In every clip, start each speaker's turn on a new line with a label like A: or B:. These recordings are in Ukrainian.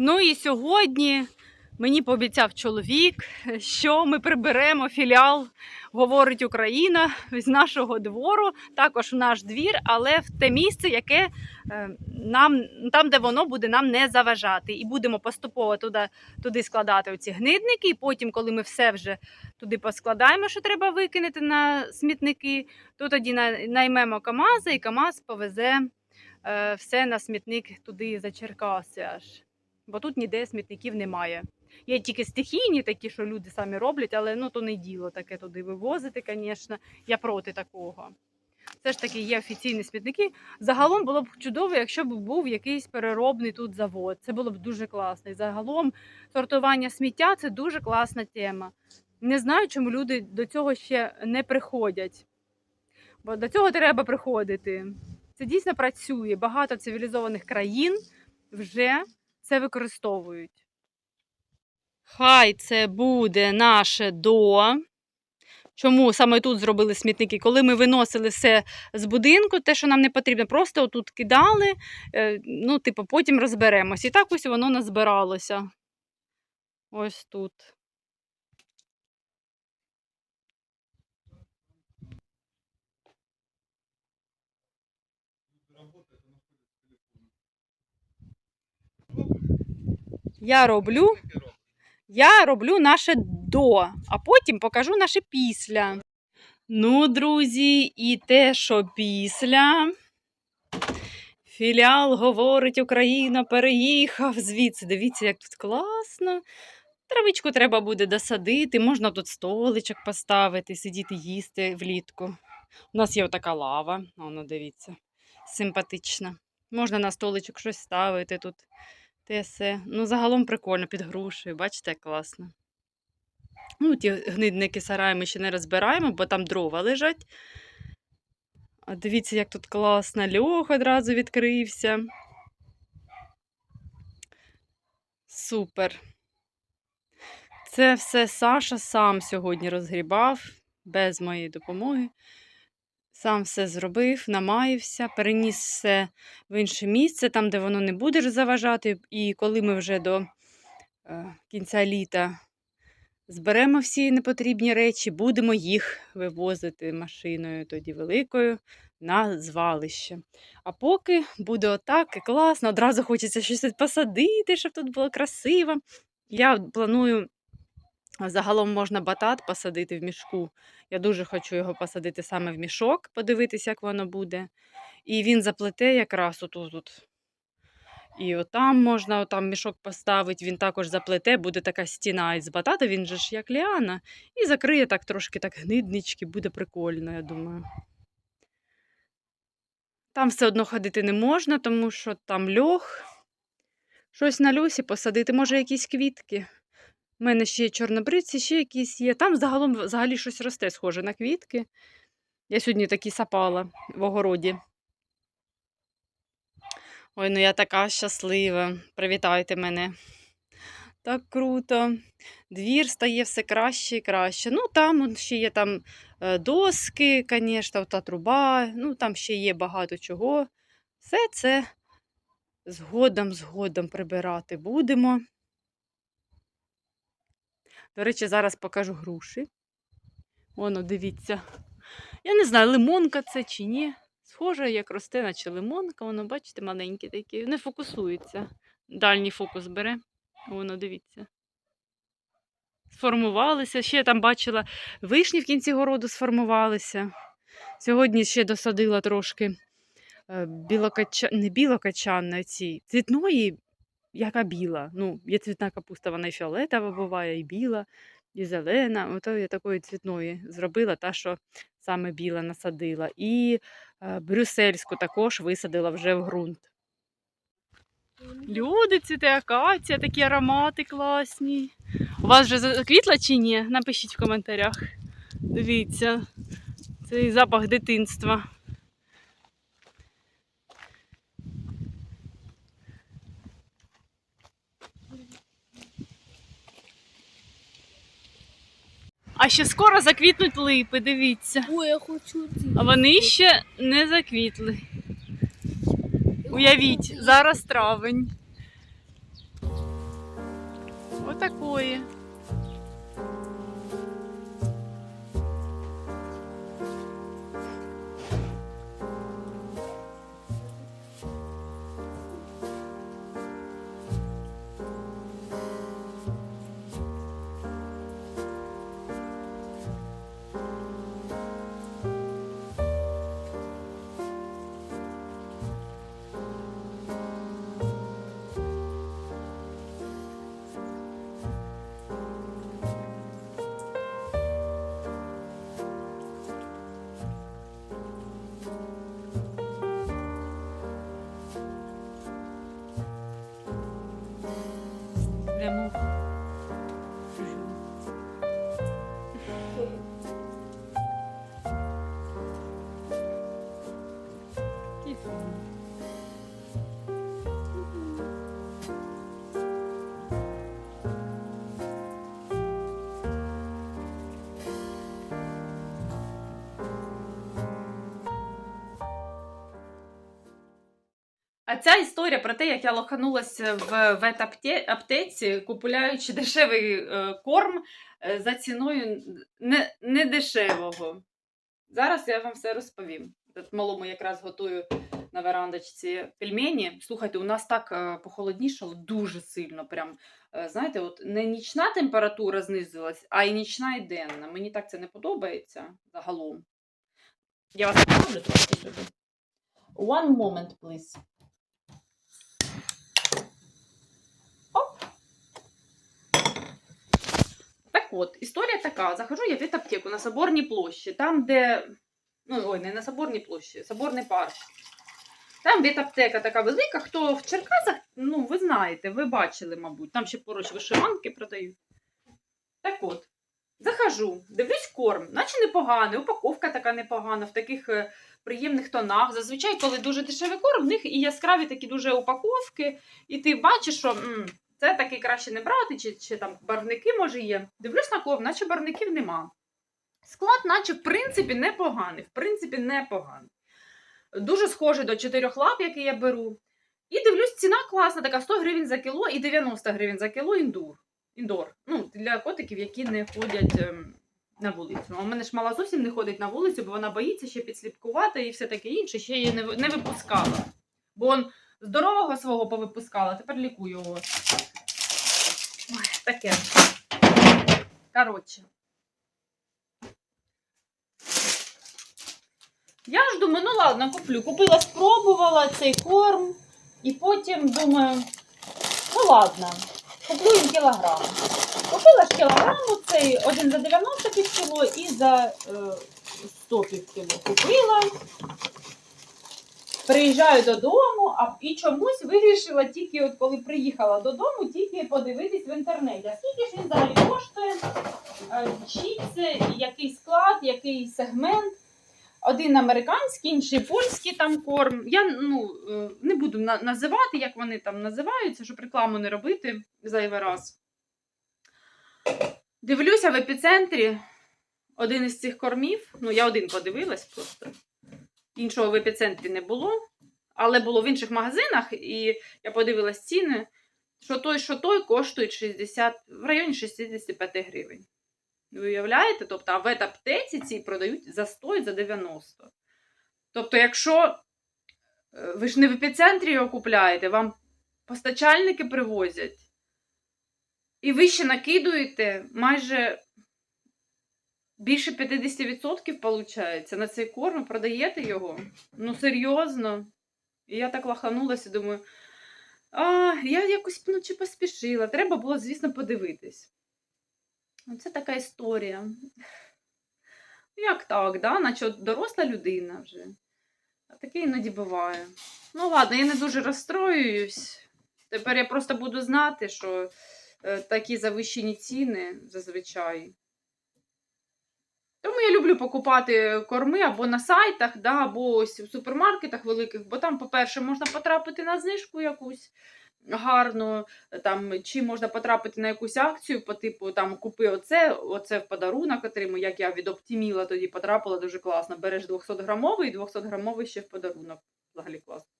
A: Ну і сьогодні мені пообіцяв чоловік, що ми приберемо філіал Говорить Україна з нашого двору, також в наш двір, але в те місце, яке е, нам там, де воно буде нам не заважати. І будемо поступово туди, туди складати оці гнидники. І потім, коли ми все вже туди поскладаємо, що треба викинути на смітники, то тоді наймемо КАМАЗа, і КАМАЗ повезе е, все на смітник туди за Черкаси аж. Бо тут ніде смітників немає. Є тільки стихійні такі, що люди самі роблять, але ну то не діло таке туди вивозити, звісно. Я проти такого. Все ж таки є офіційні смітники. Загалом було б чудово, якщо б був якийсь переробний тут завод. Це було б дуже класно. І загалом сортування сміття це дуже класна тема. Не знаю, чому люди до цього ще не приходять. Бо до цього треба приходити. Це дійсно працює. Багато цивілізованих країн вже це використовують. Хай це буде наше до. Чому саме тут зробили смітники? Коли ми виносили все з будинку, те, що нам не потрібно, просто отут кидали, е, ну, типу, потім розберемось. І так ось воно назбиралося. Ось тут. Я роблю я роблю наше до, а потім покажу наше після. Ну, друзі, і те, що після. Філіал говорить Україна, переїхав звідси. Дивіться, як тут класно. Травичку треба буде досадити, можна тут столичок поставити, сидіти їсти влітку. У нас є отака лава, воно дивіться, симпатична. Можна на столичок щось ставити тут. Те все. Ну, загалом прикольно під грушею, бачите, як класно. Ну, ті гнидники сараї ми ще не розбираємо, бо там дрова лежать. А дивіться, як тут класно. Льох одразу відкрився. Супер. Це все Саша сам сьогодні розгрібав, без моєї допомоги. Сам все зробив, намаївся, переніс все в інше місце, там, де воно не буде заважати. І коли ми вже до е, кінця літа зберемо всі непотрібні речі, будемо їх вивозити машиною тоді великою на звалище. А поки буде отак і класно, одразу хочеться щось посадити, щоб тут було красиво. Я планую. Загалом можна батат посадити в мішку. Я дуже хочу його посадити саме в мішок, подивитися, як воно буде. І він заплете якраз отут. -от. І отам можна отам мішок поставити, він також заплете, буде така стіна із батата, він же ж як ліана. І закриє так трошки так гниднички, буде прикольно, я думаю. Там все одно ходити не можна, тому що там льох. Щось на льосі посадити, може, якісь квітки. У мене ще є чорнобриці, ще якісь є. Там загалом взагалі щось росте, схоже на квітки. Я сьогодні такі сапала в огороді. Ой, ну я така щаслива. Привітайте мене. Так круто. Двір стає все краще і краще. Ну, там ще є там е, доски, звісно, та труба, ну там ще є багато чого. Все це згодом, згодом прибирати будемо. До речі, зараз покажу груші. Воно, дивіться. Я не знаю, лимонка це чи ні. Схоже, як росте, наче лимонка, воно, бачите, маленькі такі. Не фокусується. Дальній фокус бере. Воно, дивіться. Сформувалися. Ще я там бачила вишні в кінці городу сформувалися. Сьогодні ще досадила трошки е, білокача... не білокачан, ці цвітної яка біла. Ну, є цвітна капуста, вона і фіолетова буває, і біла, і зелена. Ото я такої цвітної зробила, та, що саме біла насадила. І е, брюссельську також висадила вже в ґрунт. Люди, цвіте акація, такі аромати класні. У вас вже заквітла чи ні? Напишіть в коментарях. Дивіться, цей запах дитинства. А ще скоро заквітнуть липи, дивіться.
B: Ой, я хочу.
A: А вони ще не заквітли. Уявіть, зараз травень. Отакої. А ця історія про те, як я лоханулася в ветаптеці, купуючи дешевий е, корм е, за ціною не, не дешевого. Зараз я вам все розповім. Тут малому якраз готую на верандочці пельмені. Слухайте, у нас так е, похолоднішало дуже сильно. Прям, знаєте, от не нічна температура знизилась, а і нічна, і денна. Мені так це не подобається загалом. Я вас поставлю трошки сюди. One moment, please. Так от, історія така. Захожу я в аптеку на Соборній площі, там, де. Ну, ой, не на Соборній площі, Соборний парк. Там аптека така велика, хто в Черкасах, ну, ви знаєте, ви бачили, мабуть, там ще поруч вишиванки продають. Так от, захожу, дивлюсь корм, наче непоганий, упаковка така непогана, в таких е, приємних тонах. Зазвичай, коли дуже дешевий корм, в них і яскраві такі дуже упаковки, і ти бачиш, що. м, це таки краще не брати, чи, чи там барвники, може, є. Дивлюсь на корм, наче барвників нема. Склад, наче, в принципі, непоганий. В принципі, непоганий. Дуже схожий до чотирьох лап, який я беру. І дивлюсь, ціна класна, така 100 гривень за кіло і 90 гривень за кіло індур. Індор. Ну, для котиків, які не ходять ем, на вулицю. А у мене ж мала зовсім не ходить на вулицю, бо вона боїться ще підсліпкувати і все таке інше, ще її не, не випускала. Бо он здорового свого повипускала, тепер лікую його. Ой, таке. Коротше. Я ж думаю, ну ладно, куплю. Купила, спробувала цей корм, і потім думаю, ну ладно, куплю їм кілограм. Купила ж кілограм цей, один за 90 пів кіло і за е, 100 пів кіло купила. Приїжджаю додому, а і чомусь вирішила тільки, от коли приїхала додому, тільки подивитись в інтернеті. А скільки ж він взагалі коштує? Е, Чи це який склад, який сегмент? Один американський, інший польський там корм. Я ну, е, не буду на- називати, як вони там називаються, щоб рекламу не робити зайвий раз. Дивлюся в епіцентрі один із цих кормів. Ну, я один подивилась просто. Іншого в епіцентрі не було, але було в інших магазинах, і я подивилась ціни, що той, що той коштують 60, в районі 65 гривень. Ви уявляєте? Тобто, а в аптеці ці продають за 100 і за 90. Тобто, якщо е, ви ж не в епіцентрі його купляєте, вам постачальники привозять, і ви ще накидуєте майже більше 50% виходить на цей корм, продаєте його. Ну, серйозно. І я так лаханулася, думаю, а, я якось ну, чи поспішила. Треба було, звісно, подивитись. Оце така історія. Як так, да? наче доросла людина вже. А таке іноді буває. Ну, ладно, я не дуже розстроююсь. Тепер я просто буду знати, що е, такі завищені ціни зазвичай. Тому я люблю покупати корми або на сайтах, да, або ось в супермаркетах великих, бо там, по-перше, можна потрапити на знижку якусь гарну, там, чи можна потрапити на якусь акцію по типу там купи оце, оце в подарунок отримуй, як я від Оптіміла тоді потрапила дуже класно. Береш 200 грамовий і 200 грамовий ще в подарунок. Взагалі класно.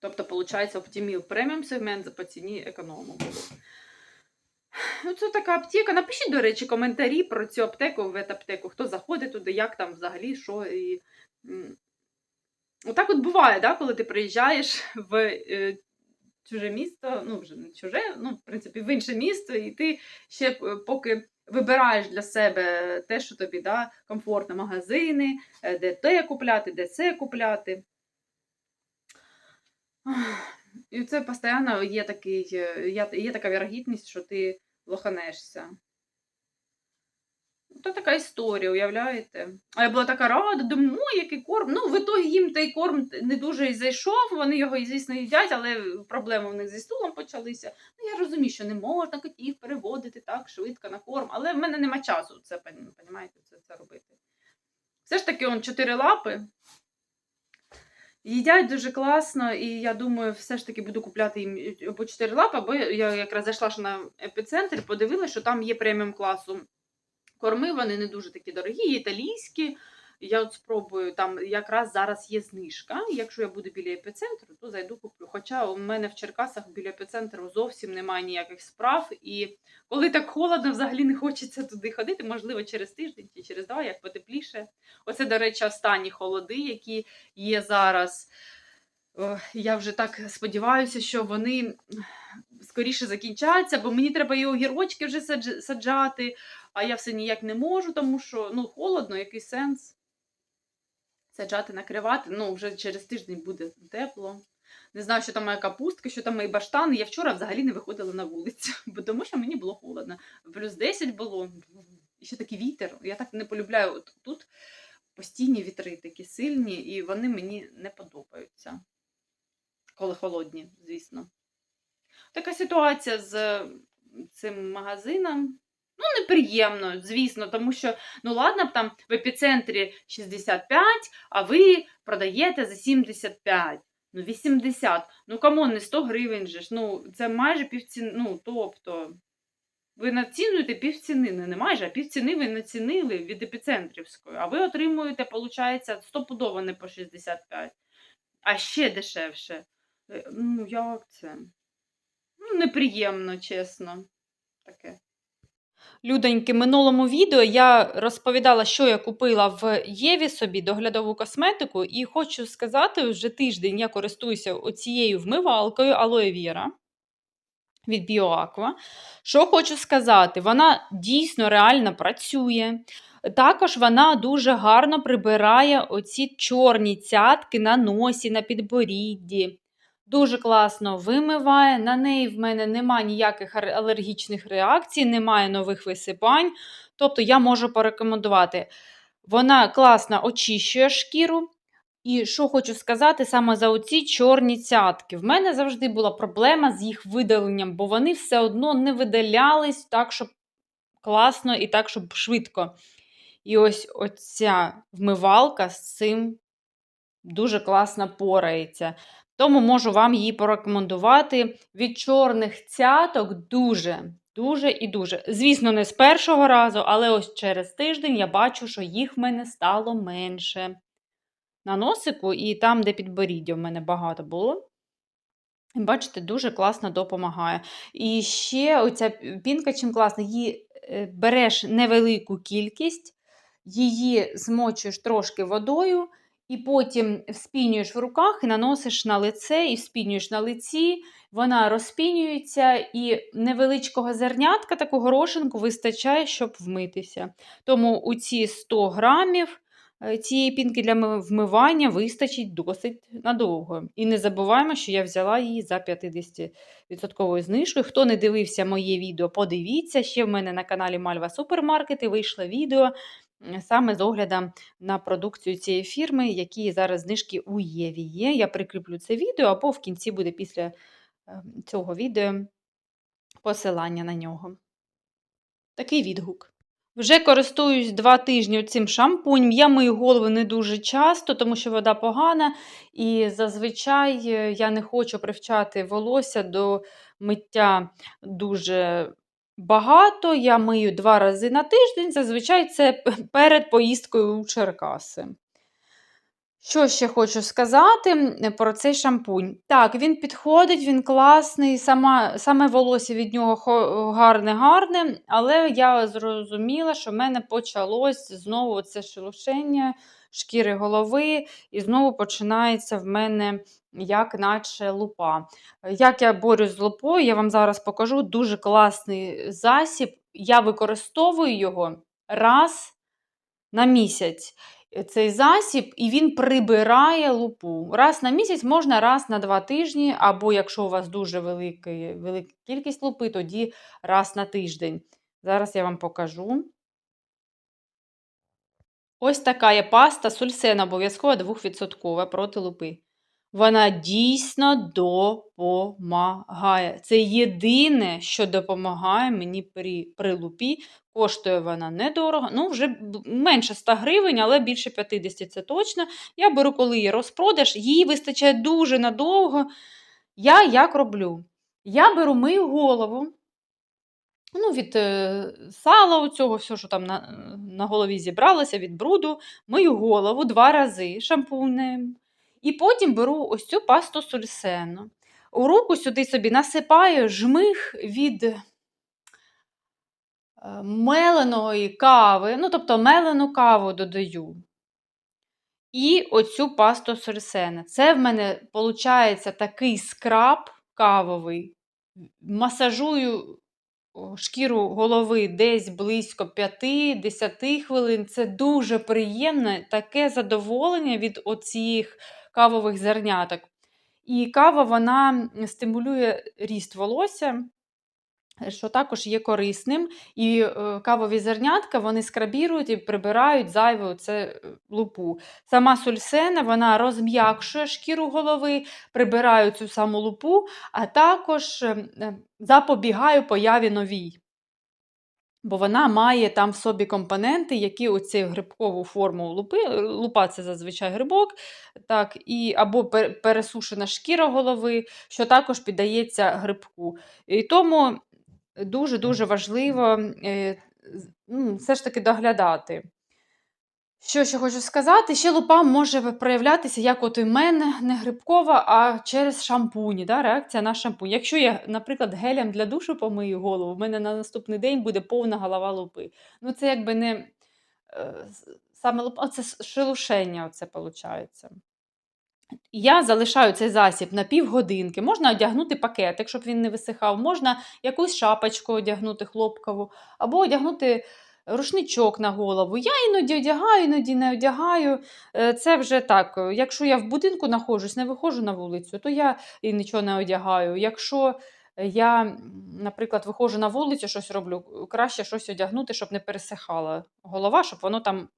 A: Тобто, виходить, Оптіміл преміум сегмент по ціні економу було. Ну, це така аптека. Напишіть, до речі, коментарі про цю аптеку, ветаптеку, хто заходить туди, як там взагалі, що. І... Отак от буває, да, коли ти приїжджаєш в е, чуже місто, ну вже не чуже, ну, в принципі, в інше місто, і ти ще е, поки вибираєш для себе те, що тобі да, комфортно, магазини, е, де те купляти, де це купляти. І це постійно є, такий, є така вірогідність, що ти лоханешся. То така історія, уявляєте? А я була така рада, думаю, ой, який корм. Ну, в ітогі їм той корм не дуже і зайшов, вони його, звісно, їдять, але проблеми в них зі стулом почалися. Ну, я розумію, що не можна котів переводити так швидко на корм, але в мене нема часу це, це, це робити. Все ж таки, он чотири лапи. Їдять дуже класно, і я думаю, все ж таки буду купляти їм по 4 лапи, бо я якраз зайшла ж на епіцентр, подивилася, що там є преміум класу корми, вони не дуже такі дорогі, італійські. Я от спробую, там якраз зараз є знижка. Якщо я буду біля епіцентру, то зайду куплю. Хоча у мене в Черкасах біля епіцентру зовсім немає ніяких справ. І коли так холодно, взагалі не хочеться туди ходити, можливо, через тиждень чи через два, як потепліше. Оце, до речі, останні холоди, які є зараз. Я вже так сподіваюся, що вони скоріше закінчаться, бо мені треба і огірочки вже садж- саджати, а я все ніяк не можу, тому що ну, холодно, який сенс саджати, накривати. Ну, вже через тиждень буде тепло. Не знаю, що там моя капустка, що там мої баштани. Я вчора взагалі не виходила на вулицю, бо тому що мені було холодно. Плюс 10 було, і ще такий вітер. Я так не полюбляю. От тут постійні вітри такі сильні, і вони мені не подобаються. Коли холодні, звісно. Така ситуація з цим магазином. Ну, неприємно, звісно, тому що, ну ладно, б там в епіцентрі 65, а ви продаєте за 75. Ну, 80. Ну, камон, не 100 гривень же ж. Ну, це майже півціни. Ну, тобто, ви націнуєте півціни, не не майже, а півціни ви націнили від епіцентрівської, а ви отримуєте, виходить, стопудово не по 65, а ще дешевше. Е, Ну, як це? Ну, неприємно, чесно. Таке. Людоньки, минулому відео я розповідала, що я купила в Єві собі доглядову косметику, і хочу сказати, вже тиждень я користуюся оцією вмивалкою Aloe Vera від BioAqua. Що хочу сказати, вона дійсно реально працює. Також вона дуже гарно прибирає оці чорні цятки на носі, на підборідді. Дуже класно вимиває. На неї в мене немає ніяких алергічних реакцій, немає нових висипань. Тобто я можу порекомендувати. Вона класно очищує шкіру. І що хочу сказати саме за оці чорні цятки. В мене завжди була проблема з їх видаленням, бо вони все одно не видалялись так, щоб класно і так, щоб швидко. І ось оця вмивалка з цим дуже класно порається. Тому можу вам її порекомендувати. Від чорних цяток дуже, дуже і дуже. Звісно, не з першого разу, але ось через тиждень я бачу, що їх в мене стало менше. На носику і там, де підборіддя в мене багато було. Бачите, дуже класно допомагає. І ще оця пінка чим класна, її е, береш невелику кількість, її змочуєш трошки водою, і потім вспінюєш в руках і наносиш на лице, і вспінюєш на лиці, вона розпінюється, і невеличкого зернятка, таку горошинку, вистачає, щоб вмитися. Тому у ці 100 грамів е, цієї пінки для вмивання вистачить досить надовго. І не забуваємо, що я взяла її за 50% знижкою. Хто не дивився моє відео, подивіться. Ще в мене на каналі Мальва Супермаркети вийшло відео саме з оглядом на продукцію цієї фірми, які зараз знижки у Єві є. Я прикріплю це відео, або в кінці буде після е, цього відео посилання на нього. Такий відгук. Вже користуюсь два тижні цим шампунем. Я мию голову не дуже часто, тому що вода погана, і зазвичай е, я не хочу привчати волосся до миття дуже багато. Я мию два рази на тиждень. Зазвичай це перед поїздкою у Черкаси. Що ще хочу сказати про цей шампунь? Так, він підходить, він класний, сама, саме волосся від нього гарне-гарне, але я зрозуміла, що в мене почалось знову це шелушення шкіри голови, і знову починається в мене як наче лупа. Як я борюсь з лупою, я вам зараз покажу дуже класний засіб. Я використовую його раз на місяць е, цей засіб, і він прибирає лупу. Раз на місяць можна раз на два тижні, або якщо у вас дуже велика, велика кількість лупи, тоді раз на тиждень. Зараз я вам покажу. Ось така є паста сульсена, обов'язково 2% проти лупи. Вона дійсно допомагає. Це єдине, що допомагає мені при, при лупі. Коштує вона недорого. Ну, вже менше 100 гривень, але більше 50 це точно. Я беру, коли є розпродаж, її вистачає дуже надовго. Я як роблю? Я беру мию голову. Ну, від е, сала, у цього все, що там на, на голові зібралося, від бруду, мию голову два рази шампунем. І потім беру ось цю пасту сульсену. У руку сюди собі насипаю жмих від е, меленої кави, ну, тобто мелену каву додаю. І оцю пасту сульсена. Це в мене виходить такий скраб кавовий. Масажую шкіру голови десь близько 5-10 хвилин. Це дуже приємне таке задоволення від оцих кавових зерняток. І кава вона стимулює ріст волосся, що також є корисним. І е, кавові зернятка вони скрабірують і прибирають зайву це е, лупу. Сама сульсена вона розм'якшує шкіру голови, прибирає цю саму лупу, а також е, е, запобігає появі новій. Бо вона має там в собі компоненти, які оцю грибкову форму лупи, е, лупа це зазвичай грибок, так, і, або пер- пересушена шкіра голови, що також піддається грибку. І тому дуже-дуже важливо е, ну, все ж таки доглядати. Що ще хочу сказати, ще лупа може проявлятися, як от у мене, не грибкова, а через шампуні, да, реакція на шампунь. Якщо я, наприклад, гелем для душу помию голову, в мене на наступний день буде повна голова лупи. Ну, це якби не е, саме лупа, це шелушення, оце виходить. Я залишаю цей засіб на півгодинки. Можна одягнути пакетик, щоб він не висихав, можна якусь шапочку одягнути хлопкову, або одягнути рушничок на голову. Я іноді одягаю, іноді не одягаю. Е, Це вже так. е, Якщо я в будинку знаходжусь, не виходжу на вулицю, то я і нічого не одягаю. Якщо я, наприклад, виходжу на вулицю, щось роблю, краще щось одягнути, щоб не пересихала голова, щоб воно там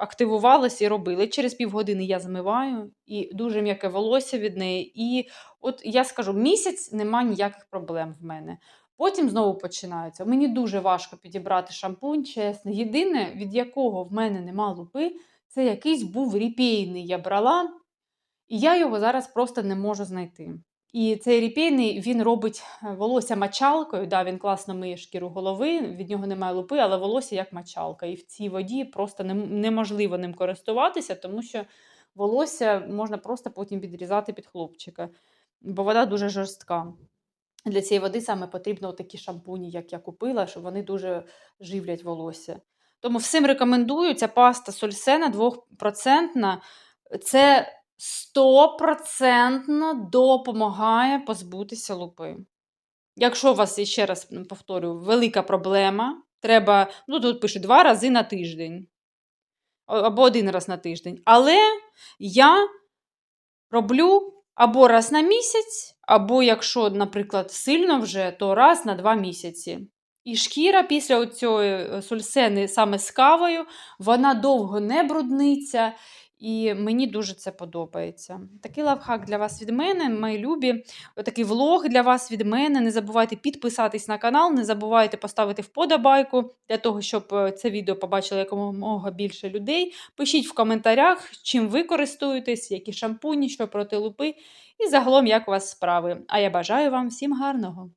A: активувалась і робила. І через півгодини я змиваю, і дуже м'яке волосся від неї. І от я скажу, місяць нема ніяких проблем в мене. Потім знову починаються. Мені дуже важко підібрати шампунь, чесно. Єдине, від якого в мене нема лупи, це якийсь був ріпейний. Я брала, і я його зараз просто не можу знайти. І цей ріпейний він робить е, волосся мочалкою. Да, він класно миє шкіру голови, від нього немає лупи, але волосся як мочалка. І в цій воді просто неможливо ним користуватися, тому що волосся можна просто потім відрізати під хлопчика, бо вода дуже жорстка. Для цієї води саме потрібно такі шампуні, як я купила, що вони дуже живлять волосся. Тому всім рекомендую ця паста сульсена 2%. Це стопроцентно допомагає позбутися лупи. Якщо у вас, я ще раз повторюю, велика проблема, треба, ну тут пише два рази на тиждень. Або один раз на тиждень. Але я роблю або раз на місяць, або якщо, наприклад, сильно вже, то раз на два місяці. І шкіра після цієї сульсени саме з кавою, вона довго не брудниться, і мені дуже це подобається. Такий лавхак для вас від мене, мої любі. Такий влог для вас від мене. Не забувайте підписатись на канал, не забувайте поставити вподобайку для того, щоб е, це відео побачило якомога більше людей. Пишіть в коментарях, чим ви користуєтесь, які шампуні, що проти лупи, і загалом, як у вас справи. А я бажаю вам всім гарного!